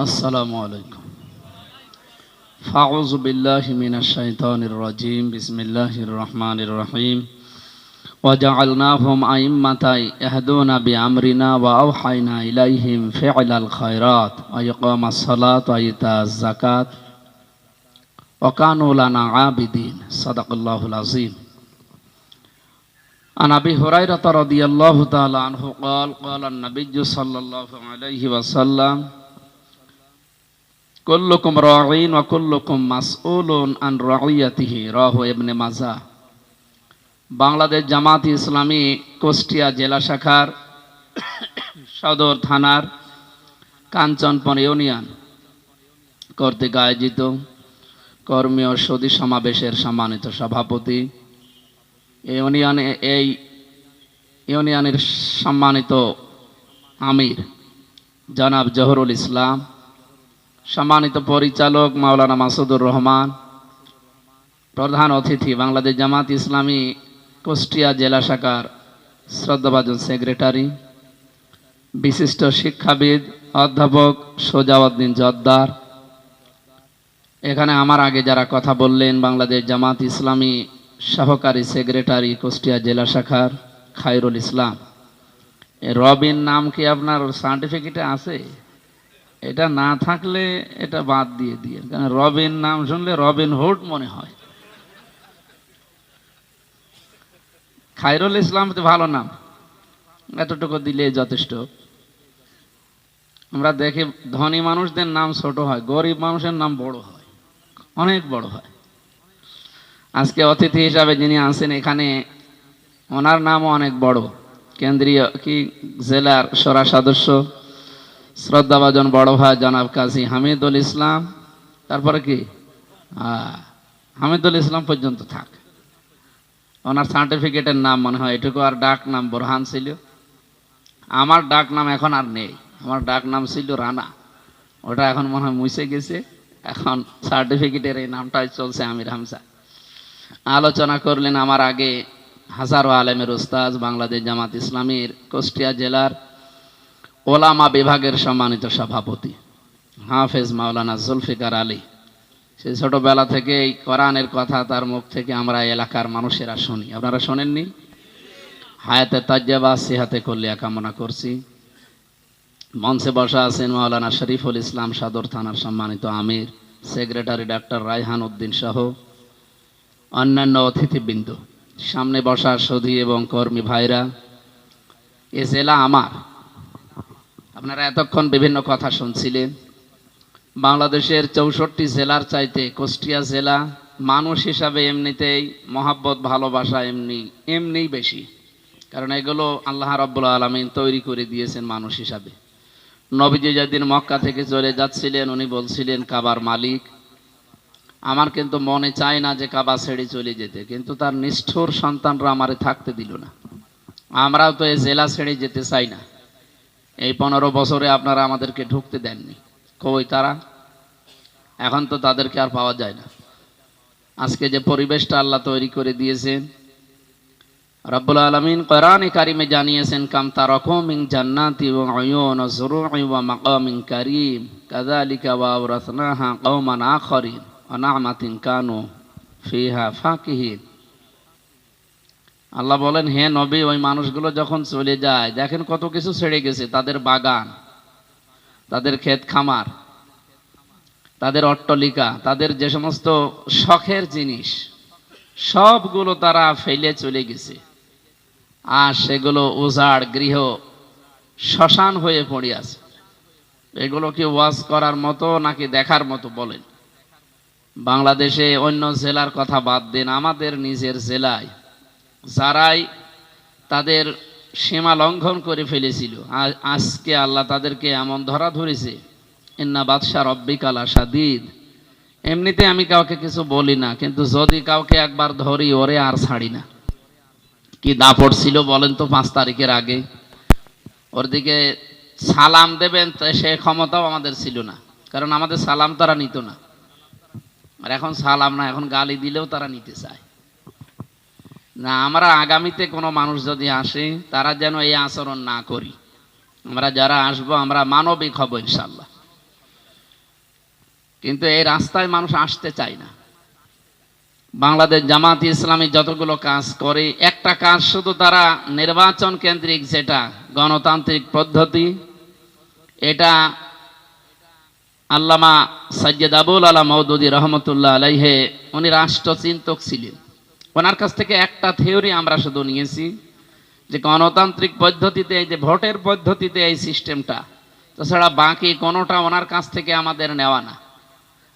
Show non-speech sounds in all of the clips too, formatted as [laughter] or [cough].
السلام عليكم فأعوذ بالله من الشيطان الرجيم بسم الله الرحمن الرحيم وجعلناهم أئمة يهدون بأمرنا وأوحينا إليهم فعل الخيرات وإقام الصلاة وإيتاء الزكاة وكانوا لنا عابدين صدق الله العظيم عن ابي هريره رضي الله تعالى عنه قال قال النبي صلى الله عليه وسلم কল্লকুম রঈন কল্লকুম মাসউলুন আন রইয়াতিহি রাহু ইবনে মাজা। বাংলাদেশ জামাত ইসলামী কুষ্টিয়া জেলা শাখার সদর থানার কাঞ্চনপন ইউনিয়ন কর্তৃক আয়োজিত কর্মীয় সদী সমাবেশের সম্মানিত সভাপতি। ইউনিয়নে, এই ইউনিয়নের সম্মানিত আমির জনাব জহরুল ইসলাম সম্মানিত পরিচালক মাওলানা মাসুদুর রহমান, প্রধান অতিথি বাংলাদেশ জামাত ইসলামী কুষ্টিয়া জেলা শাখার শ্রদ্ধাভাজন সেক্রেটারি, বিশিষ্ট শিক্ষাবিদ অধ্যাপক সোজাউদ্দিন জদ্দার। এখানে আমার আগে যারা কথা বললেন, বাংলাদেশ জামাত ইসলামী সহকারী সেক্রেটারি কুষ্টিয়া জেলা শাখার খায়রুল ইসলাম। রবিন নাম কি আপনার সার্টিফিকেটে আছে? এটা না থাকলে এটা বাদ দিয়ে দিয়ে। কারণ রবিন নাম শুনলে রবিন হুড মনে হয়। খায়রুল ইসলাম তো ভালো নাম। এতটুকু দিলে যথেষ্ট। আমরা দেখি ধনী মানুষদের নাম ছোট হয়, গরিব মানুষের নাম বড় হয়। অনেক বড় হয়। আজকে অতিথি হিসাবে যিনি আছেন এখানে, ওনার নামও অনেক বড়। কেন্দ্রীয় কি, জেলার সরা সদস্য। শ্রদ্ধাভাজন বড় ভাই জনাব কাজী হামিদুল ইসলাম। তারপরে কি? হামিদুল ইসলাম পর্যন্ত থাক। ওনার সার্টিফিকেটের নাম মনে হয়, এটুকু আর ডাক নাম বোরহান ছিল। আমার ডাক নাম এখন আর নেই। আমার ডাক নাম ছিল রানা। ওটা এখন মনে হয় মুছে গেছে। এখন সার্টিফিকেটের এই নামটাই চলছে আমির হামসা আলোচনা করলেন আমার আগে হাজারো আলেমের উস্তাজ বাংলাদেশ জামাত ইসলামীর, কুষ্টিয়া জেলার ওলামা বিভাগের সম্মানিত সভাপতি, হাফেজ মাওলানা জুলফিকার আলী। সেই ছোটবেলা থেকে এই কোরআনের কথা তার মুখ থেকে আমরা এলাকার মানুষেরা শুনি। আপনারা শোনেননি? হায়াতে তাজ্জাবা, সিহাতে কল্যাা কামনা করছি। মঞ্চে বসা আছেন মাওলানা শরীফুল ইসলাম সাদর থানার সম্মানিত আমির, সেক্রেটারি ডাক্তার রায়হান উদ্দিন সহ অন্যান্য অতিথিবৃন্দ। সামনে বসা সধী এবং কর্মী ভাইরা, এ জেলা আমার। আপনারা এতক্ষণ বিভিন্ন কথা শুনছিলেন। বাংলাদেশের চৌষট্টি জেলার চাইতে কুষ্টিয়া জেলা মানুষ হিসাবে এমনিতেই মহাব্বত, ভালোবাসা এমনি, এমনিই বেশি। কারণ এগুলো আল্লাহ রব্বুল আলমিন তৈরি করে দিয়েছেন মানুষ হিসাবে। নবীজি যেদিন মক্কা থেকে চলে যাচ্ছিলেন, উনি বলছিলেন, কাবার মালিক। আমার কিন্তু মনে চায় না যে কাবা ছেড়ে চলে যেতে, কিন্তু তার নিষ্ঠুর সন্তানরা আমারে থাকতে দিল না। আমরাও তো এই জেলা ছেড়ে যেতে চাই না। এই পনেরো বছরে আপনারা আমাদেরকে ঢুকতে দেননি। কই তারা? এখন তো তাদেরকে আর পাওয়া যায় না। আজকে যে পরিবেশটা আল্লাহ তৈরি করে দিয়েছেন, রব্বুল আলমিন কোরআনে কারিমে জানিয়েছেন, কাম তারকম মিং জান্নাতি উয়ুন ওয়া জুরুই ওয়া মাকামিন কারীম, কাযালিকা ওয়া আওরাসনাহা কওমান আখরিন, ওয়া না'মাতিন কানু ফিহা ফাকিহিন। আল্লাহ বলেন, হে নবী, ওই মানুষগুলো যখন চলে যায়, দেখেন কত কিছু ছেড়ে গেছে, তাদের বাগান, তাদের ক্ষেত খামার, তাদের অট্টলিকা, তাদের যে সমস্ত শখের জিনিস, সবগুলো তারা ফেলে চলে গেছে। আর সেগুলো উজাড়, গৃহ, শ্মশান হয়ে পড়ে আছে। এগুলো কি ওয়াজ করার মতো নাকি দেখার মতো বলেন? বাংলাদেশে অন্য জেলার কথা বাদ দেন, আমাদের নিজের জেলায় যারাই তাদের সীমা লঙ্ঘন করে ফেলেছিল। আজকে আল্লাহ তাদেরকে এমন ধরা ধরেছে, ইন্না বাদশাহ রব্বিকালা সাদিদ এমনিতে আমি কাউকে কিছু বলি না, কিন্তু যদি কাউকে একবার ধরি, ওরে আর ছাড়ি না। কি দাপট ছিল বলেন তো পাঁচ তারিখের আগে। ওর দিকে সালাম দেবেন সে ক্ষমতাও আমাদের ছিল না, কারণ আমাদের সালাম তারা নিত না। আর এখন সালাম না, এখন গালি দিলেও তারা নিতে চায়। না, আমরা আগামীতে কোনো মানুষ যদি আসে, তারা যেন এই আচরণ না করি। আমরা যারা আসব, আমরা মানবিক হব ইনশাল্লাহ কিন্তু এই রাস্তায় মানুষ আসতে চায় না। বাংলাদেশ জামাত ইসলামী যতগুলো কাজ করে, একটা কাজ শুধু তারা নির্বাচন কেন্দ্রিক যেটা, গণতান্ত্রিক পদ্ধতি, এটা আল্লামা সৈয়দ আবুল আলা মৌদুদি রহমতুল্লাহ আলাইহে, উনি রাষ্ট্রচিন্তক ছিলেন। ওনার কাছ থেকে একটা থিওরি আমরা শুধু নিয়েছি যে গণতান্ত্রিক পদ্ধতিতে, এই যে ভোটের পদ্ধতিতে এই সিস্টেমটা, তাছাড়া বাকি কোনোটা ওনার কাছ থেকে আমাদের নেওয়া না।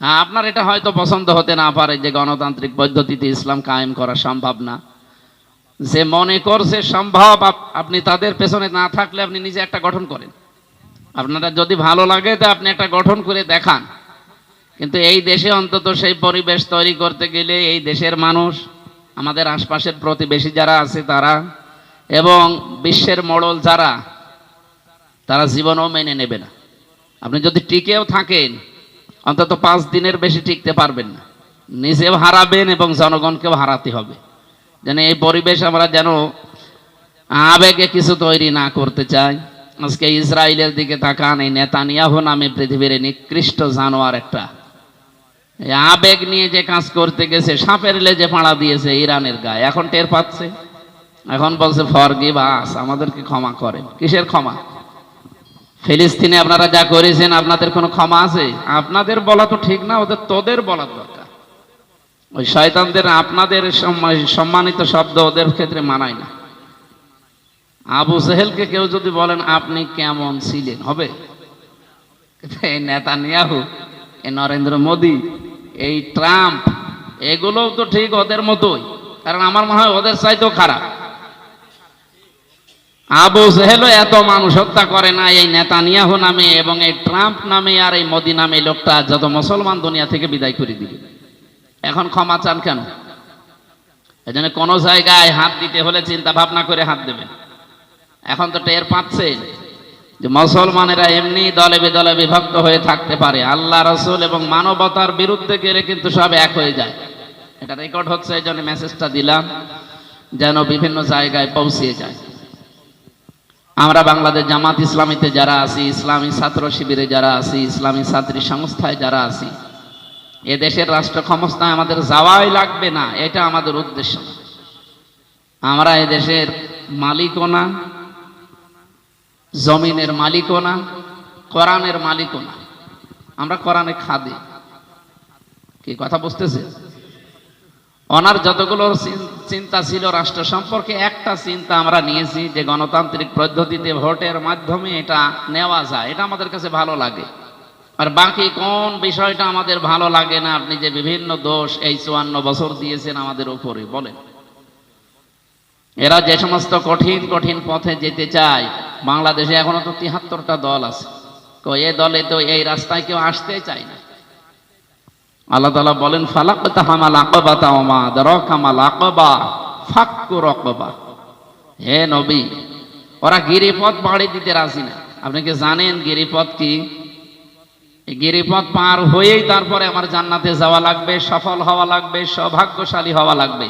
হ্যাঁ আপনার এটা হয়তো পছন্দ হতে না পারে যে গণতান্ত্রিক পদ্ধতিতে ইসলাম কায়েম করা সম্ভব না। যে মনে করছে সম্ভব আপনি তাদের পেছনে না থাকলে আপনি নিজে একটা গঠন করেন। আপনারা যদি ভালো লাগে তো আপনি একটা গঠন করে দেখান। কিন্তু এই দেশে অন্তত সেই পরিবেশ তৈরি করতে গেলে এই দেশের মানুষ আমাদের আশপাশের প্রতিবেশী যারা আছে তারা এবং বিশ্বের মোড়ল যারা, তারা জীবনও মেনে নেবে না। আপনি যদি টিকেও থাকেন, অন্তত পাঁচ দিনের বেশি টিকতে পারবেন না। নিজেও হারাবেন এবং জনগণকেও হারাতে হবে। যেন এই পরিবেশ আমরা যেন আবেগে কিছু তৈরি না করতে চাই। আজকে ইসরায়েলের দিকে তাকান, এই নেতানিয়াহু নামে পৃথিবীর নিকৃষ্ট জানোয়ার একটা আবেগ নিয়ে যে কাজ করতে গেছে, সাপের লেজে পাড়া দিয়েছে ইরানের গায়ে। এখন টের পাচ্ছে? এখন বলছে, ফরগিভ আস, আমাদেরকে ক্ষমা করেন। কিসের ক্ষমা? ফিলিস্তিনে আপনারা যা করেছেন, আপনাদের কোনো ক্ষমা আছে? আপনাদের বলা তো ঠিক না, ওদের তোদের বলা দরকার। ওই শয়তানদের আপনাদের সম্মানিত শব্দ ওদের ক্ষেত্রে মানায় না। আবু সেহেলকে কেউ যদি বলেন, আপনি কেমন ছিলেন? হবে? কিন্তু এই নেতানিয়াহু, এই নরেন্দ্র মোদী এই ট্রাম্প, এগুলোও তো ঠিক ওদের মতোই, কারণ আমার মনে হয় ওদের চাইতেও খারাপ। আবু জেহেলও এত মানুষ হত্যা করে না, এই নেতানিয়াহু নামে এবং এই ট্রাম্প নামে আর এই মোদি নামে লোকটা যত মুসলমান দুনিয়া থেকে বিদায় করে দিবে। এখন ক্ষমা চান কেন? এই জন্য কোনো জায়গায় হাত দিতে হলে চিন্তা ভাবনা করে হাত দেবেন। এখন তো টের পাচ্ছেন। যে মুসলমানেরা এমনি দলে বিদলে বিভক্ত হয়ে থাকতে পারে। আল্লাহ, রসুল এবং মানবতার বিরুদ্ধে গেলে কিন্তু সব এক হয়ে যায়। এটা রেকর্ড হচ্ছে, এই জন্য মেসেজটা দিলাম, যেন বিভিন্ন জায়গায় পৌঁছিয়ে যায়। আমরা বাংলাদেশ জামাত ইসলামীতে যারা আছি, ইসলামী ছাত্র শিবিরে যারা আছি, ইসলামী ছাত্রী সংস্থায় যারা আছি, এ দেশের রাষ্ট্র ক্ষমতায় আমাদের যাওয়াই লাগবে না, এটা আমাদের উদ্দেশ্য। আমরা এদেশের দেশের মালিকও না জমিনের মালিকও না, কোরআনের মালিকও না। আমরা কোরআনে খাদি। কি কথা বুঝতেছে ওনার যতগুলো চিন- চিন্তা ছিল রাষ্ট্র সম্পর্কে, একটা চিন্তা আমরা নিয়েছি যে গণতান্ত্রিক পদ্ধতিতে ভোটের মাধ্যমে এটা নেওয়া যায়। এটা আমাদের কাছে ভালো লাগে। আর বাকি কোন বিষয়টা আমাদের ভালো লাগে না, আপনি যে বিভিন্ন দোষ এই চুয়ান্ন বছর দিয়েছেন আমাদের উপরে, বলেন। এরা যে সমস্ত কঠিন কঠিন পথে যেতে চায় বাংলাদেশে এখনও তো তিহাত্তরটা দল আছে। তো এ দলে তো এই রাস্তায় কেউ আসতে চায় না। আল্লাহ তালা বলেন ফালাক তাহামাল আকবা তাওমা দরকামাল আকবা ফাক্কু রকবা। হে নবী, ওরা গিরিপথ বাড়ি দিতে রাজি না। আপনি কি জানেন গিরিপথ কি? গিরিপথ পার হয়েই তারপরে আমার জান্নাতে যাওয়া লাগবে, সফল হওয়া লাগবে, সৌভাগ্যশালী হওয়া লাগবে।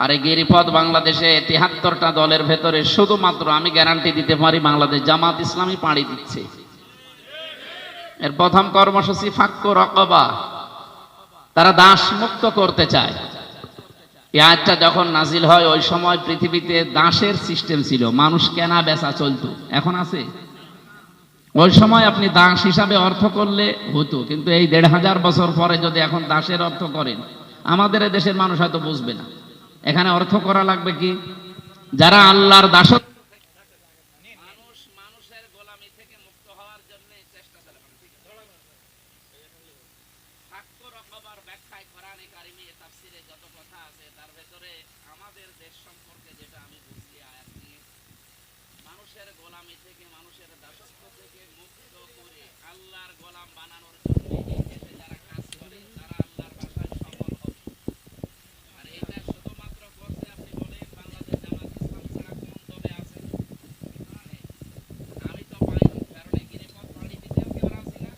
আর এই গিরিপথ বাংলাদেশে তিহাত্তরটা দলের ভেতরে শুধুমাত্র আমি গ্যারান্টি দিতে পারি বাংলাদেশ জামাত ইসলামী পাড়ি দিচ্ছে। এর প্রথম কর্মসূচি ফাক্ক রকবা। তারা দাস মুক্ত করতে চায়। আয়াতটা যখন নাজিল হয়, ওই সময় পৃথিবীতে দাসের সিস্টেম ছিল। মানুষ কেনা বেচা চলতো। এখন আছে। ওই সময় আপনি দাস হিসাবে অর্থ করলে হতো, কিন্তু এই দেড় হাজার বছর পরে যদি এখন দাসের অর্থ করেন, আমাদের দেশের মানুষ হয়তো বুঝবে না। এখানে অর্থ করা লাগবে কি? যারা আল্লাহর দাসত্ব মানুষ মানুষের গোলামি থেকে মুক্ত হওয়ার জন্য চেষ্টা চালাবেন ফাক্কু রকবার ব্যাখ্যায় কোরআনে কারিমে তাফসিরে যত কথা আছে তার ভেতরে আমাদের দেশ সম্পর্কে যেটা আমি বুঝি আয়াত নিয়ে মানুষের গোলামি থেকে মানুষের দাসত্ব থেকে মুক্ত করে আল্লাহর গোলাম বানানোর জন্য এই দেশে যারা কাজ করে তারা আল্লাহর ভাষায় সফল হবে আর এটা শুধুমাত্র করছে আপনি বলেন বাংলাদেশ জামাত ইসলাম ছাড়া কোন দলে আছে আমি তো পাইনি কারণ এই গিরিপথ পাড়ি দিতেও কেউ রাজি না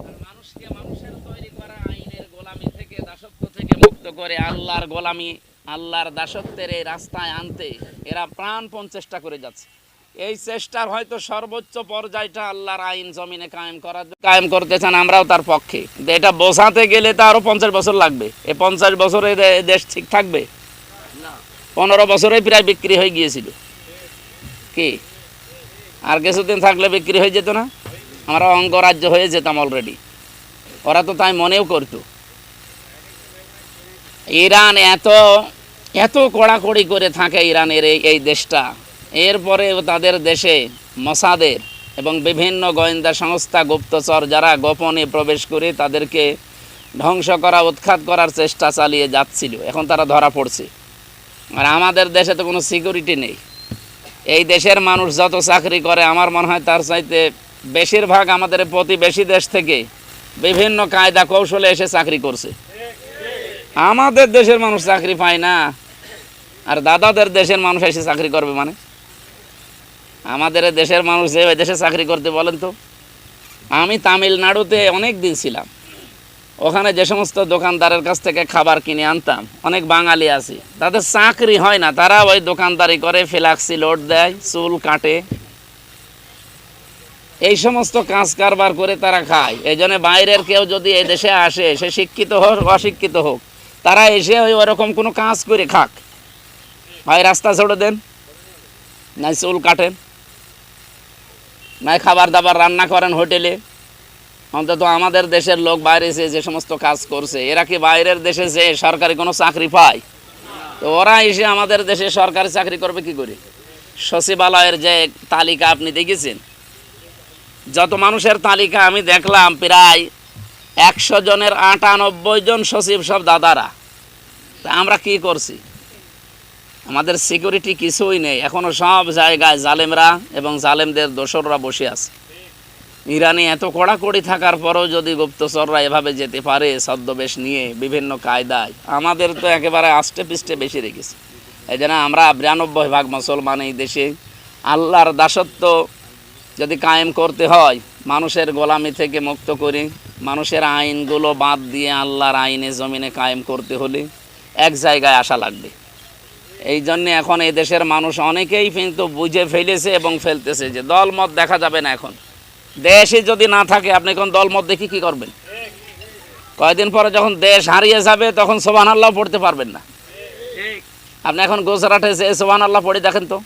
আর মানুষকে মানুষের তৈরি করা আইনের গোলামি থেকে দাসত্ব থেকে মুক্ত করে আল্লাহর গোলামি আল্লাহর দাসত্বের এই রাস্তায় আনতে এরা প্রাণপণ চেষ্টা করে যাচ্ছে। এই চেষ্টার হয়তো সর্বোচ্চ পর্যায়টা আল্লাহর আইন জমিনে কায়েম করার কায়েম করতে চান আমরাও তার পক্ষে। এটা বোঝাতে গেলে তো আরও পঞ্চাশ বছর লাগবে। এই পঞ্চাশ বছরে দেশ ঠিক থাকবে? পনেরো বছরে প্রায় বিক্রি হয়ে গিয়েছিল। কি? আর কিছুদিন থাকলে বিক্রি হয়ে যেত না? আমরা অঙ্গরাজ্য হয়ে যেতাম অলরেডি ওরা তো তাই মনেও করতো। ইরান এত এত কড়াকড়ি করে থাকে ইরানের এই এই দেশটা। এরপরেও তাদের দেশে মসাদের এবং বিভিন্ন গোয়েন্দা সংস্থা, গুপ্তচর যারা গোপনে প্রবেশ করে তাদেরকে ধ্বংস করা, উৎখাত করার চেষ্টা চালিয়ে যাচ্ছিল। এখন তারা ধরা পড়ছে। আর আমাদের দেশে তো কোনো সিকিউরিটি নেই। এই দেশের মানুষ যত চাকরি করে, আমার মনে হয় তার চাইতে বেশিরভাগ আমাদের প্রতিবেশী দেশ থেকে বিভিন্ন কায়দা কৌশলে এসে চাকরি করছে। আমাদের দেশের মানুষ চাকরি পায় না। আর দাদাদের দেশের মানুষ এসে চাকরি করবে মানে? আমাদের দেশের মানুষ যে দেশে চাকরি করতে বলেন তো? আমি তামিলনাড়ুতে অনেক দিন ছিলাম। ওখানে যে সমস্ত দোকানদারের কাছ থেকে খাবার কিনে আনতাম, অনেক বাঙালি আছে। তাদের চাকরি হয় না, তারা ওই দোকানদারি করে ফ্লাক্সি লোড দেয়, চুল কাটে। এই সমস্ত কাজ কারবার করে তারা খায়। এই জন্য বাইরের কেউ যদি এই দেশে আসে, সে শিক্ষিত হোক, অশিক্ষিত হোক। তারা এসে ওই ওরকম কোনো কাজ করে খাক। ভাই, রাস্তা ছেড়ে দেন। নাই চুল কাটেন। নাই খাবার দাবার রান্না করেন হোটেলে। অন্তত আমাদের দেশের লোক বাইরে এসে যে সমস্ত কাজ করছে, এরা কি বাইরের দেশে যে সরকারি কোনো চাকরি পায়? তো ওরা এসে আমাদের দেশে সরকারি চাকরি করবে কি করে? সচিবালয়ের যে তালিকা আপনি দেখেছেন? যত মানুষের তালিকা আমি দেখলাম প্রায় একশো জনের আটানব্বই জন সচিব সব দাদারা। তা আমরা কি করছি? আমাদের সিকিউরিটি কিছুই নেই। এখনও সব জায়গায় জালেমরা এবং জালেমদের দোসররা বসে আছে। ইরানে এত কড়াকড়ি থাকার পরও যদি গুপ্তচররা এভাবে যেতে পারে, ছদ্মবেশ নিয়ে বিভিন্ন কায়দায়, আমাদের তো একেবারে আষ্টে পিষ্টে বেশি রেখেছে। এই জন্য আমরা বিরানব্বই ভাগ মুসলমান এই দেশে। আল্লাহর দাসত্ব যদি কায়েম করতে হয়, মানুষের গোলামি থেকে মুক্ত করে মানুষের আইনগুলো বাদ দিয়ে আল্লাহর আইনে জমিনে কায়েম করতে হলে এক জায়গায় আসা লাগবে। এই জন্য এখন এই দেশের মানুষ অনেকেই কিন্তু বুঝে ফেলেছে এবং ফেলতেছে যে দলমত দেখা যাবে না এখন। দেশে যদি না থাকে, আপনি কোন দলমত দেখি কি করবেন? কয়েকদিন পরে যখন দেশ হারিয়ে যাবে, তখন সোবান আল্লাহ পড়তে পারবেন না। আপনি এখন গুজরাটে যে সোবান আল্লাহ পড়ে দেখেন তো?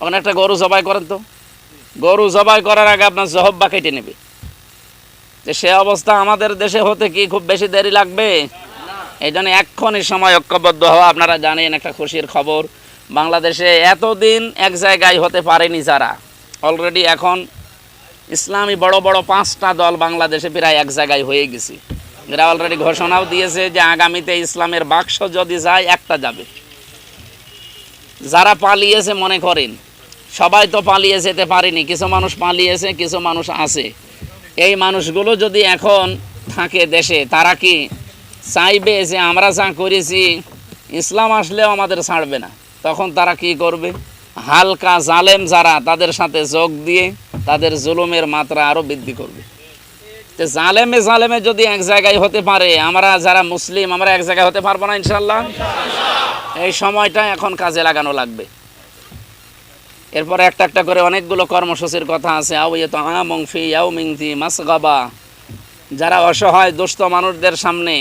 ওখানে একটা গরু জবাই করেন তো? গরু জবাই করার আগে আপনার জহব্বা কেটে নেবে। যে সে অবস্থা আমাদের দেশে হতে কি খুব বেশি দেরি লাগবে? এই জন্য এক্ষণই সময় ঐক্যবদ্ধ হওয়া, আপনারা জানেন একটা খুশির খবর। বাংলাদেশে এতদিন এক জায়গায় হতে পারেনি যারা। অলরেডি এখন ইসলামী বড় বড় পাঁচটা দল বাংলাদেশে প্রায় এক জায়গায় হয়ে গেছে। এরা অলরেডি ঘোষণাও দিয়েছে যে আগামীতে ইসলামের বাক্স যদি যায়, একটা যাবে। যারা পালিয়েছে, মনে করেন, সবাই তো পালিয়ে যেতে পারেনি। কিছু মানুষ পালিয়েছে, কিছু মানুষ আছে। এই মানুষগুলো যদি এখন থাকে দেশে, তারা কি চাইবে যে আমরা যা করেছি, ইসলাম আসলেও আমাদের ছাড়বে না? তখন তারা কি করবে? হালকা জালেম যারা, তাদের সাথে যোগ দিয়ে তাদের জুলুমের মাত্রা আরও বৃদ্ধি করবে। তো জালেমে জালেমে যদি এক জায়গায় হতে পারে, আমরা যারা মুসলিম, আমরা এক জায়গায় হতে পারব না ইনশাল্লাহ এই সময়টা এখন কাজে লাগানো লাগবে। এরপর একটা একটা করে অনেকগুলো কর্মসূচির কথা আছে। আউ ইয়ে তো আমং ফি আউ যারা অসহায়, দুস্থ মানুষদের সামনে,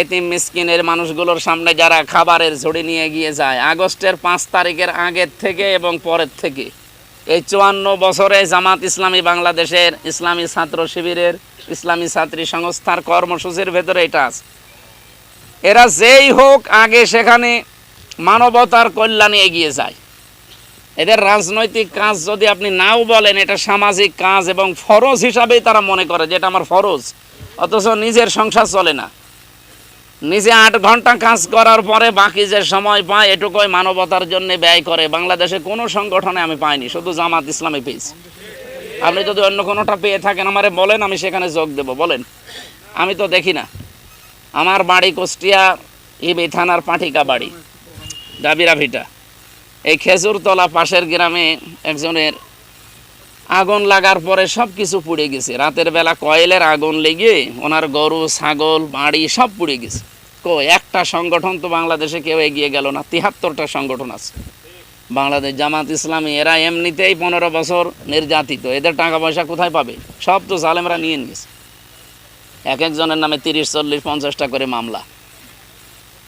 এতিম মিসকিনের মানুষগুলোর সামনে যারা খাবারের ঝুড়ি নিয়ে গিয়ে যায়, আগস্টের পাঁচ তারিখের আগের থেকে এবং পরের থেকে। এই চুয়ান্ন বছরে জামাত ইসলামী বাংলাদেশের ইসলামী ছাত্র শিবিরের ইসলামী ছাত্রী সংস্থার কর্মসূচির ভেতরে এটা আছে। এরা যেই হোক, আগে সেখানে মানবতার কল্যাণে এগিয়ে যায়। এদের রাজনৈতিক কাজ যদি আপনি নাও বলেন, এটা সামাজিক কাজ এবং ফরজ হিসাবেই তারা মনে করে যেটা আমার ফরজ। অথচ নিজের সংসার চলে না। নিজে আট ঘণ্টা কাজ করার পরে বাকি যে সময় পায়, এটুকুই মানবতার জন্য ব্যয় করে। বাংলাদেশে কোনো সংগঠনে আমি পাইনি, শুধু জামাত ইসলামে পেয়েছি। আপনি যদি অন্য কোনোটা পেয়ে থাকেন, আমারে বলেন, আমি সেখানে যোগ দেব, বলেন। আমি তো দেখি না। আমার বাড়ি কুষ্টিয়া, ইবি থানার পাঠিকা বাড়ি ডাবিরা ভিটা এই খেজুরতলা পাশের গ্রামে একজনের আগুন লাগার পরে সব কিছু পুড়ে গেছে। রাতের বেলা কয়েলের আগুন লেগে ওনার গরু, ছাগল, বাড়ি সব পুড়ে গেছে। কো একটা সংগঠন তো বাংলাদেশে কেউ এগিয়ে গেল না, তিহাত্তরটা সংগঠন আছে। বাংলাদেশ জামাত ইসলামী, এরা এমনিতেই পনেরো বছর নির্যাতিত। এদের টাকা পয়সা কোথায় পাবে? সব তো জালেমরা নিয়ে নিয়েছে। এক একজনের নামে তিরিশ, চল্লিশ, পঞ্চাশটা করে মামলা।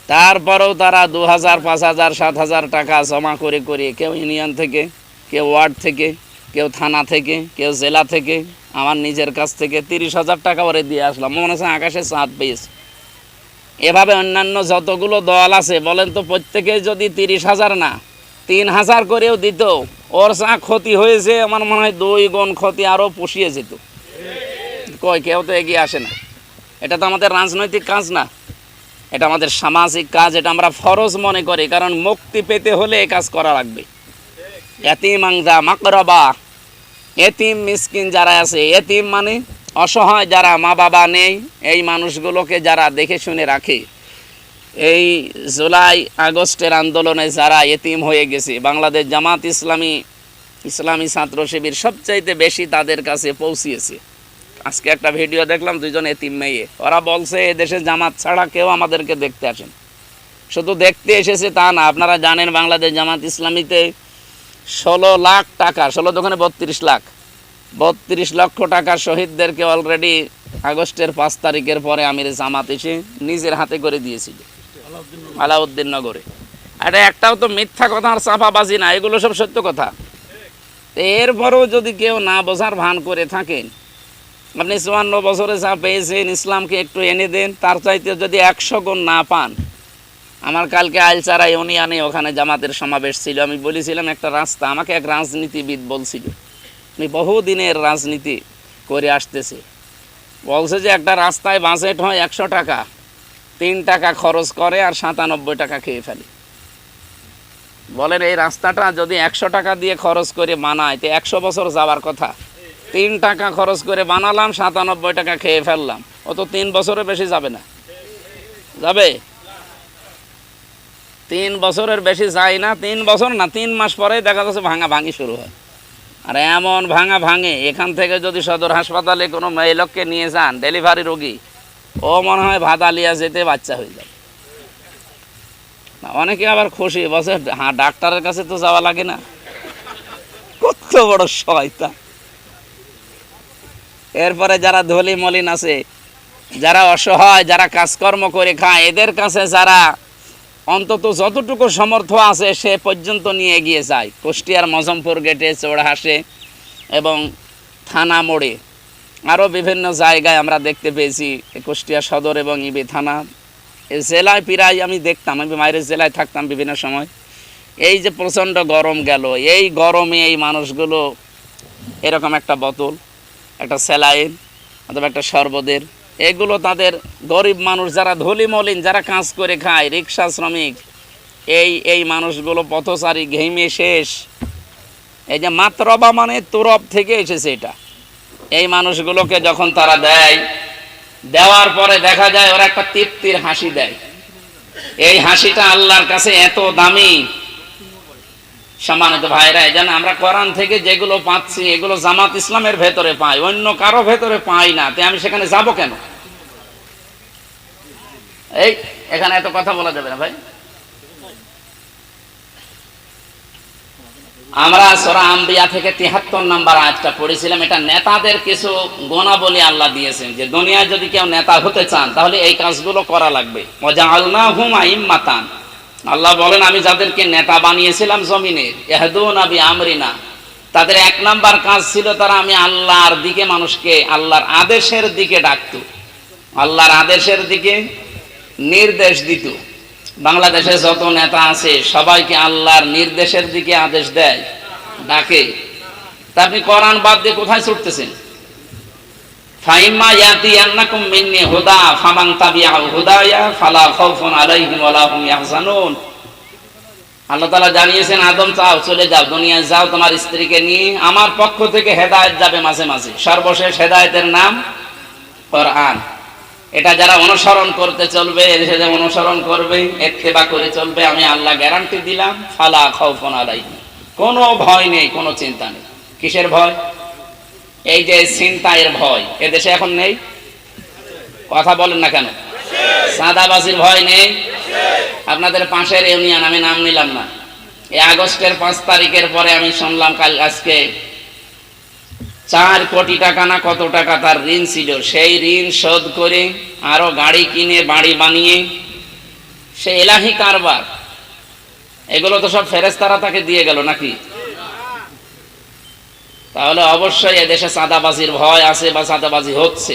তারপরেও তারা দু হাজার পাঁচ হাজার সাত হাজার টাকা জমা করে করে কেউ ইউনিয়ন থেকে, কেউ ওয়ার্ড থেকে, কেউ থানা থেকে, কেউ জেলা থেকে, আমার নিজের কাছ থেকে তিরিশ হাজার টাকা ওরে দিয়ে আসলাম। মনে হচ্ছে আকাশে চাঁদ পেয়েছে। এভাবে অন্যান্য যতগুলো দল আছে, বলেন তো প্রত্যেকে যদি তিরিশ হাজার না তিন হাজার করেও দিত, ওর যা ক্ষতি হয়েছে, আমার মনে হয় দুই গুণ ক্ষতি আরও পুষিয়ে যেত। কয়, কেউ তো এগিয়ে আসে না। এটা তো আমাদের রাজনৈতিক কাজ না। এটা আমাদের সামাজিক কাজ, এটা আমরা ফরজ মনে করি, কারণ মুক্তি পেতে হলে এই কাজ করা লাগবে। এতিম মাকরবা। এতিম মিসকিন যারা আছে, এতিম মানে অসহায় যারা মা বাবা নেই, এই মানুষগুলোকে যারা দেখে শুনে রাখে। এই জুলাই আগস্টের আন্দোলনে যারা এতিম হয়ে গেছে, বাংলাদেশ জামাত ইসলামী ইসলামী ছাত্র শিবির সবচাইতে বেশি তাদের কাছে পৌঁছিয়েছে। আজকে একটা ভিডিও দেখলাম, দুইজন এতিম মেয়ে। ওরা বলছে এদেশে জামাত ছাড়া কেউ আমাদেরকে দেখতে আসেন। শুধু দেখতে এসেছে তা না, আপনারা জানেন বাংলাদেশ জামাত ইসলামীতে ষোলো লাখ টাকা, ষোলো দোকানে বত্রিশ লাখ, বত্রিশ লক্ষ টাকা শহীদদেরকে অলরেডি আগস্টের পাঁচ তারিখের পরে আমির জামাত এসে নিজের হাতে করে দিয়েছিল, আলাউদ্দিন নগরে। এটা একটাও তো মিথ্যা কথা আর চাপাবাজি না, এগুলো সব সত্য কথা। এরপরেও যদি কেউ না বোঝার ভান করে থাকেন আপনি চুয়ান্ন বছরে যা পেয়েছেন ইসলামকে একটু এনে দেন, তার চাইতে যদি একশো গুণ না পান, আমার কালকে আইলচারা ইউনিয়নে ওখানে জামাতের সমাবেশ ছিল। আমি বলেছিলাম, একটা রাস্তা, আমাকে এক রাজনীতিবিদ বলছিল আমি বহুদিনের রাজনীতি করে আসতেছে। বলছে যে একটা রাস্তায় বাজেট হয় একশো টাকা, তিন টাকা খরচ করে আর সাতানব্বই টাকা খেয়ে ফেলে। বলেন, এই রাস্তাটা যদি একশো টাকা দিয়ে খরচ করে বানায়, তো একশো বছর যাওয়ার কথা। তিন টাকা খরচ করে বানালাম সাতানব্বই টাকা খেয়ে ফেললাম। ও তো তিন বছরের বেশি যাবে না। যাবে? তিন বছরের বেশি যায় না তিন বছর না তিন মাস পরে দেখা যাচ্ছে ভাঙা ভাঙি শুরু হয়। আর এমন ভাঙা ভাঙে এখান থেকে যদি সদর হাসপাতালে কোনো মেয়ে লোককে নিয়ে যান ডেলিভারি রোগী ও মনে হয় ভাদালিয়া যেতে বাচ্চা হয়ে না, অনেকে আবার খুশি বসে হ্যাঁ ডাক্তারের কাছে তো যাওয়া লাগে না। কত বড় শয়তা এরপরে যারা ধলি মলিন আছে, যারা অসহায়, যারা কাজকর্ম করে খায়, এদের কাছে যারা অন্তত যতটুকু সমর্থ আছে, সে পর্যন্ত নিয়ে এগিয়ে যায়। কুষ্টিয়ার মজমপুর গেটে চৌড়হাসে এবং থানা মোড়ে। আরও বিভিন্ন জায়গায় আমরা দেখতে পেয়েছি, কুষ্টিয়া সদর এবং ইবি থানা। এই জেলায় প্রায় আমি দেখতাম, আমি বাইরের জেলায় থাকতাম বিভিন্ন সময়। এই যে প্রচণ্ড গরম গেল, এই গরমে এই মানুষগুলো এরকম একটা বোতল। একটা স্যালাইন অথবা একটা শরবতের। এগুলো তাদের গরিব মানুষ, যারা ধলি মলিন যারা কাজ করে খায়, রিক্সা শ্রমিক, এই এই মানুষগুলো পথচারী ঘেমে শেষ। এই যে মাত্রবা মানে তুরব থেকে এসেছে এটা। এই মানুষগুলোকে যখন তারা দেয়, দেওয়ার পরে দেখা যায় ওরা একটা তৃপ্তির হাসি দেয়। এই হাসিটা আল্লাহর কাছে এত দামি। সম্মানিত ভাইরা জন্য আমরা কোরআন থেকে যেগুলো পাচ্ছি, এগুলো জামাত ইসলামের ভেতরে পাই অন্য কারও ভেতরে পাই না। তাই আমি সেখানে যাব কেন? এই, এখানে এত কথা বলা যাবে না ভাই। আমরা সোরা আম্বিয়া থেকে তিহাত্তর নাম্বার আজটা পড়েছিলাম। এটা নেতাদের কিছু গুণাবলী আল্লাহ দিয়েছেন, যে দুনিয়ায় যদি কেউ নেতা হতে চান, তাহলে এই কাজগুলো করা লাগবে। মজা আলনা হুম আইম্মাতান। আল্লাহ বলেন, আমি যাদেরকে নেতা বানিয়েছিলাম জমিনে এহদুন আবি আমরিনা তাদের এক নাম্বার কাজ ছিল তারা আমি আল্লাহর দিকে মানুষকে, আল্লাহর আদেশের দিকে ডাকত। আল্লাহর আদেশের দিকে নির্দেশ দিত। বাংলাদেশে যত নেতা আছে, সবাইকে আল্লাহর নির্দেশের দিকে আদেশ দেয়, ডাকে। তা আপনি কোরআন বাদ দিয়ে কোথায় ছুটতেছেন? ফাইম্মা ইয়াতি আন্নাকুম মিন্নি হুদা, ফামান তাবিআ হুদায়া, ফালা খাউফুন আলাইহিম ওয়ালা হুম ইয়াহজানুন। আল্লাহ তাআলা জানিয়েছেন, আদম, চাও, চলে যাও, দুনিয়ায় যাও, তোমার স্ত্রীকে নিয়ে। আমার পক্ষ থেকে হেদায়েত যাবে মাঝে মাঝে। সর্বশেষ হেদায়েতের নাম কোরআন। এটা যারা অনুসরণ করতে চলবে সেটা অনুসরণ করবে এত্তেবা করে চলবে, আমি আল্লাহ গ্যারান্টি দিলাম, ফালা খাউফুন আলাইহিম। কোনো ভয় নেই, কোনো চিন্তা নেই। কিসের ভয়? এই যে ছিনতাইয়ের ভয় এদেশে এখন নেই? কথা বলেন না কেন? সাদাবাজির ভয় নেই? আপনাদের পাশের ইউনিয়ন, আমি নাম নিলাম না। এই আগস্টের পাঁচ তারিখের পরে আমি শুনলাম কাল আজকে চার কোটি টাকা না কত টাকা তার ঋণ ছিল? সেই ঋণ শোধ করে আরও গাড়ি কিনে, বাড়ি বানিয়ে, সে এলাহি কারবার। এগুলো তো সব ফেরেস্তারা তাকে দিয়ে গেল নাকি? তাহলে অবশ্যই এদেশে চাঁদাবাজির ভয় আছে বা চাঁদাবাজি হচ্ছে।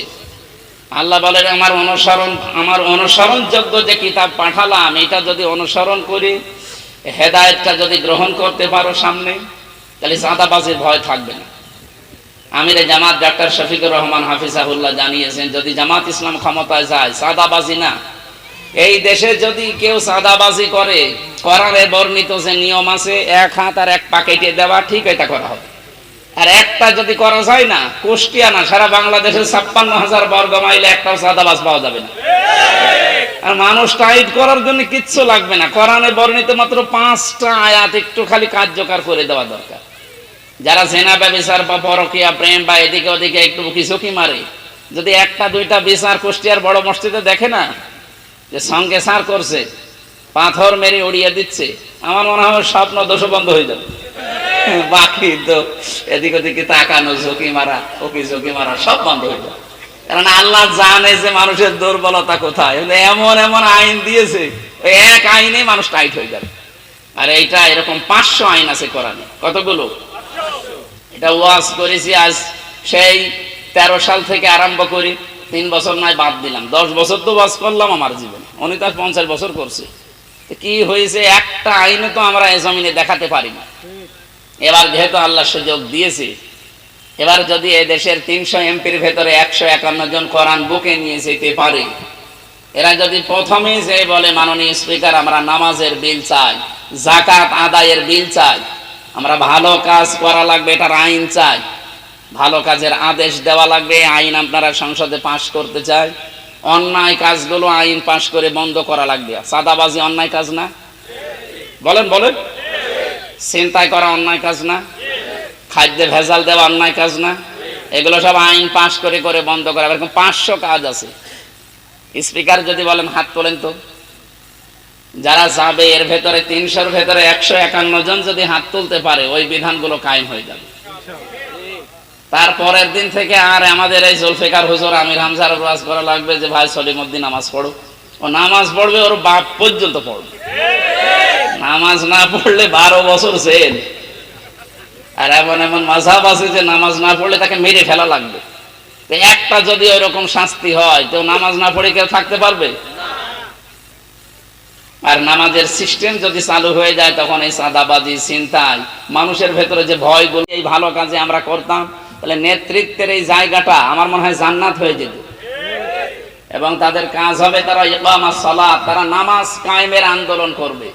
আল্লাহ বলেন, আমার অনুসরণ, আমার অনুসরণযোগ্য যে কিতাব পাঠালাম, এটা যদি অনুসরণ করি, হেদায়েতটা যদি গ্রহণ করতে পারো সামনে, তাহলে চাঁদাবাজির ভয় থাকবে না। আমির জামাত ডাক্তার শফিকুর রহমান হাফিজাহুল্লাহ জানিয়েছেন, যদি জামাত ইসলাম ক্ষমতায় যায়, চাঁদাবাজি না। এই দেশে যদি কেউ চাঁদাবাজি করে, করারে বর্ণিত যে নিয়ম আছে, এক হাত আর এক পাকেটে দেওয়া, ঠিক এটা করা হবে। আর একটা যদি করা যায় না, কুষ্টিয়া না, সারা বাংলাদেশের ছাপ্পান্ন হাজার বর্গ মাইলে একটাও সাদাবাজ পাওয়া যাবে না। আর মানুষ টাইট করার জন্য কিচ্ছু লাগবে না। কোরআনে বর্ণিত মাত্র পাঁচটা আয়াত একটু খালি কার্যকর করে দেওয়া দরকার। যারা সেনা ব্যবসার বা পরকিয়া, প্রেম বা এদিকে ওদিকে একটু কি মারে, যদি একটা দুইটা বিচার কুষ্টিয়ার বড় মসজিদে দেখে না, যে সঙ্গে সার করছে, পাথর মেরে উড়িয়ে দিচ্ছে, আমার মনে হয় স্বপ্ন দোষ বন্ধ হয়ে যাবে। [laughs] বাকি তো এদিক ওদিকে তাকানো, ঝুঁকি মারা, ওকে ঝুঁকি মারা, সব বন্ধ হয়ে যাবে কারণ আল্লাহ জানে যে মানুষের দুর্বলতা কোথায়। এমন এমন আইন দিয়েছে এক আইনে মানুষ টাইট হয়ে যাবে। আর এইটা এরকম পাঁচশো আইন আছে কোরআনে। কতগুলো? এটা ওয়াজ করেছি আজ, সেই তেরো সাল থেকে আরম্ভ করি, তিন বছর নয় বাদ দিলাম। দশ বছর তো ওয়াজ করলাম আমার জীবনে। উনি তার পঞ্চাশ বছর করছে। কি হয়েছে, একটা আইনে তো আমরা এ জমিনে দেখাতে পারি না। এবার যেহেতু আল্লাহ সুযোগ দিয়েছে, এবার যদি এ দেশের তিনশো এমপির ভেতরে একশো একান্ন জন কোরআন বুকে নিয়ে যেতে পারে, এরা যদি প্রথমে যে বলে, মাননীয় স্পিকার, আমরা নামাজের বিল চাই জাকাত আদায়ের বিল চাই, আমরা ভালো কাজ করা লাগবে, এটার আইন চাই, ভালো কাজের আদেশ দেওয়া লাগবে আইন আপনারা সংসদে পাশ করতে চাই, অন্যায় কাজগুলো আইন পাশ করে বন্ধ করা লাগবে। সাদাবাজি অন্যায় কাজ না? বলেন বলেন। চিন্তায় করা অন্যায় কাজ না। খাদ্যে ভেজাল দেওয়া অন্যায় কাজ না। এগুলো সব আইন পাশ করে করে বন্ধ করা। এরকম পাঁচশো কাজ আছে। স্পিকার যদি বলেন, হাত তোলেন তো। যারা যাবে, এর ভেতরে তিনশোর ভেতরে একশো একান্ন জন যদি হাত তুলতে পারে, ওই বিধানগুলো কায়েম হয়ে যাবে। তারপরের দিন থেকে আর আমাদের এই জুলফিকার হুজুর আমির হামজার ওয়াজ করা লাগবে যে, ভাই সলিমুদ্দিন, নামাজ পড়ো। ও নামাজ পড়বে, ওর বাপ পর্যন্ত পড়বে। নামাজ না পড়লে বারো বছর জেল। আর এমন এমন মাঝাব আছে যে নামাজ না পড়লে তাকে মেরে ফেলা লাগবে। একটা যদি ওই রকম শাস্তি হয়, তো নামাজ না পড়ে কেউ থাকতে পারবে? আর নামাজের সিস্টেম যদি চালু হয়ে যায়, তখন এই সাদাবাজি চিন্তায় মানুষের ভেতরে যে ভয়গুলো এই ভালো কাজে আমরা করতাম, তাহলে নেতৃত্বের এই জায়গাটা আমার মনে হয় জান্নাত হয়ে যেত। এবং তাদের কাজ হবে তারা ইকামা সালাত, তারা নামাজ কায়েমের আন্দোলন করবে।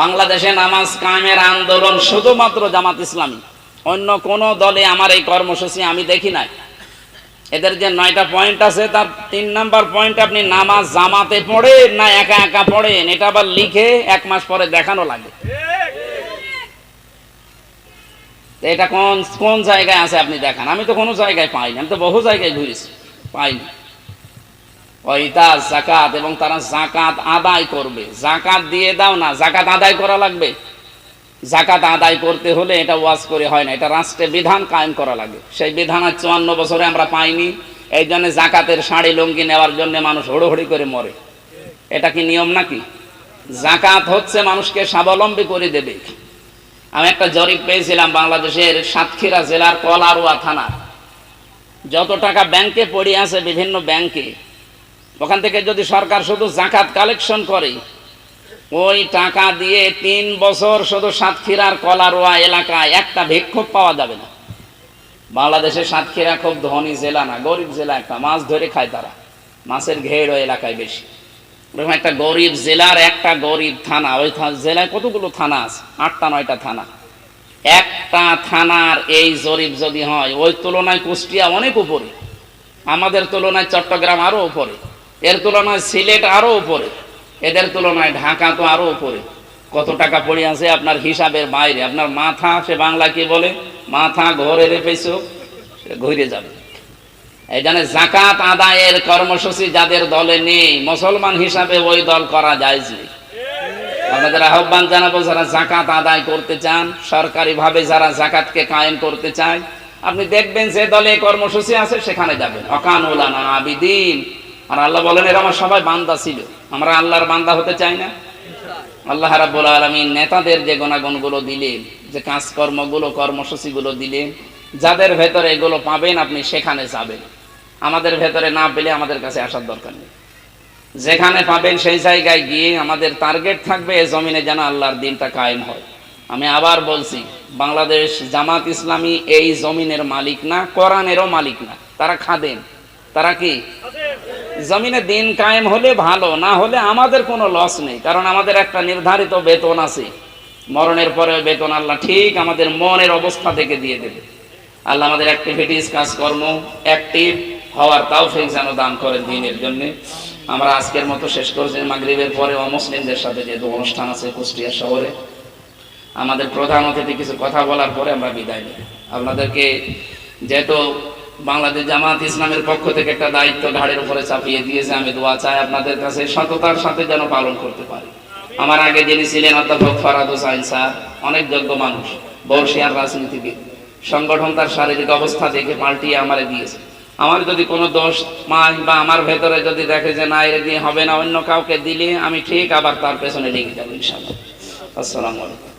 বাংলাদেশে নামাজ কায়েমের আন্দোলন শুধুমাত্র জামাত ইসলামী। অন্য কোন দলে আমার এই কর্মসূচি আমি দেখি নাই। এদের যে নয়টা পয়েন্ট আছে, তার তিন নাম্বার পয়েন্ট আপনি নামাজ জামাতে পড়েন না একা একা পড়েন? এটা আবার লিখে এক মাস পরে দেখানো লাগে। এটা কোন কোন জায়গায় আছে আপনি দেখান? আমি তো কোনো জায়গায় পাইনি, আমি তো বহু জায়গায় ঘুরেছি। পাইনি। ওইটা জাকাত এবং তারা জাকাত আদায় করবে। জাকাত দিয়ে দাও না, জাকাত আদায় করা লাগবে। জাকাত আদায় করতে হলে এটা ওয়াজ করে হয় না, এটা রাষ্ট্রে বিধান কায়েম করা লাগে। সেই বিধান আর চুয়ান্ন বছরে আমরা পাইনি, এই জন্য জাকাতের শাড়ি লুঙ্গি নেওয়ার জন্য মানুষ হড়োহড়ি করে মরে। এটা কি নিয়ম নাকি? জাকাত হচ্ছে মানুষকে স্বাবলম্বী করে দেবে। আমি একটা জরিপ পেয়েছিলাম বাংলাদেশের সাতক্ষীরা জেলার কলারোয়া থানা যত টাকা ব্যাংকে পড়ে আছে বিভিন্ন ব্যাংকে ওখান থেকে যদি সরকার শুধু জাকাত কালেকশন করে, ওই টাকা দিয়ে তিন বছর শুধু সাতক্ষীরার কলারোয়া এলাকায় একটা ভিক্ষুক পাওয়া যাবে না। বাংলাদেশের সাতক্ষীরা খুব ধনী জেলা না, গরিব জেলা একটা, মাছ ধরে খায় তারা। মাছের ঘের ওই এলাকায় বেশি। ওরকম একটা গরিব জেলার একটা গরিব থানা, ওই জেলায় কতগুলো থানা আছে? আটটা, নয়টা থানা। একটা থানার এই জরিপ যদি হয়, ওই তুলনায় কুষ্টিয়া অনেক উপরে। আমাদের তুলনায় চট্টগ্রাম আরও উপরে। এর তুলনায় সিলেট আরও উপরে। এদের তুলনায় ঢাকা তো আরও উপরে। কত টাকা পড়ে আছে আপনার হিসাবের বাইরে। আপনার মাথা সে বাংলা কি বলে? মাথা ঘরে রেপেছো ঘুরে যাবে। জন্য জাকাত আদায়ের কর্মসূচি যাদের দলে নেই, মুসলমান হিসাবে ওই দল করা যায় আপনাদের আহ্বান জানাব, যারা জাকাত আদায় করতে চান সরকারি ভাবে যারা জাকাতকে কায়েম করতে চায়, আপনি দেখবেন যে দলে কর্মসূচি আছে, সেখানে যাবেন। অকানুলানা আবিদিন। আর আল্লাহ বলেন, এরা আমার সবাই বান্দা ছিল। আমরা আল্লাহর বান্দা হতে চাই না। আল্লাহ রাব্বুল আলামিন নেতাদের যে গুণাগুণগুলো দিলেন, যে কাজকর্মগুলো, কর্মসূচিগুলো দিলেন, যাদের ভেতরে এগুলো পাবেন আপনি সেখানে যাবেন। আমাদের ভেতরে না পেলে আমাদের কাছে আসার দরকার নেই। যেখানে পাবেন সেই জায়গায় গিয়ে আমাদের টার্গেট থাকবে, এ জমিনে যেন আল্লাহর দিনটা কায়েম হয়। আমি আবার বলছি, বাংলাদেশ জামাত ইসলামী এই জমিনের মালিক না, কোরআনেরও মালিক না। তারা খাদেন তারা কি? জমিনে দিন কায়েম হলে ভালো, না হলে আমাদের কোনো লস নেই। কারণ আমাদের একটা নির্ধারিত বেতন আছে। মরণের পরে বেতন আল্লাহ ঠিক আমাদের মনের অবস্থা থেকে দিয়ে দেবে। আল্লাহ আমাদের অ্যাক্টিভিটিস কাজকর্ম অ্যাক্টিভ হওয়ার তাও ফেক যেন দান করেন দিনের জন্য। আমরা আজকের মতো শেষ করছি। মাগরিবের পরে অমুসলিমদের সাথে যেহেতু অনুষ্ঠান আছে কুষ্টিয়া শহরে, আমাদের প্রধান অতিথি কিছু কথা বলার পরে আমরা বিদায় নেব। আপনাদেরকে যেহেতু বাংলাদেশ জামাত ইসলামের পক্ষ থেকে একটা দায়িত্ব ঘাড়ের উপরে চাপিয়ে দিয়েছে। আমি দোয়া চাই আপনাদের কাছে সততার সাথে যেন পালন করতে পারি। আমার আগে যিনি ছিলেন অধ্যাপক ফরাদ হোসাইন স্যার, অনেক যোগ্য মানুষ বর্ষিয়ার রাজনীতিবিদ। সংগঠন তার শারীরিক অবস্থা দেখে পাল্টিয়ে আমারে দিয়েছে। আমার যদি কোনো দোষ মায় বা আমার ভেতরে যদি দেখে যে না এর দিয়ে হবে না, অন্য কাউকে দিলে আমি ঠিক আবার তার পেছনে লেগে যাব ইনশাল্লাহ আসসালামু আলাইকুম।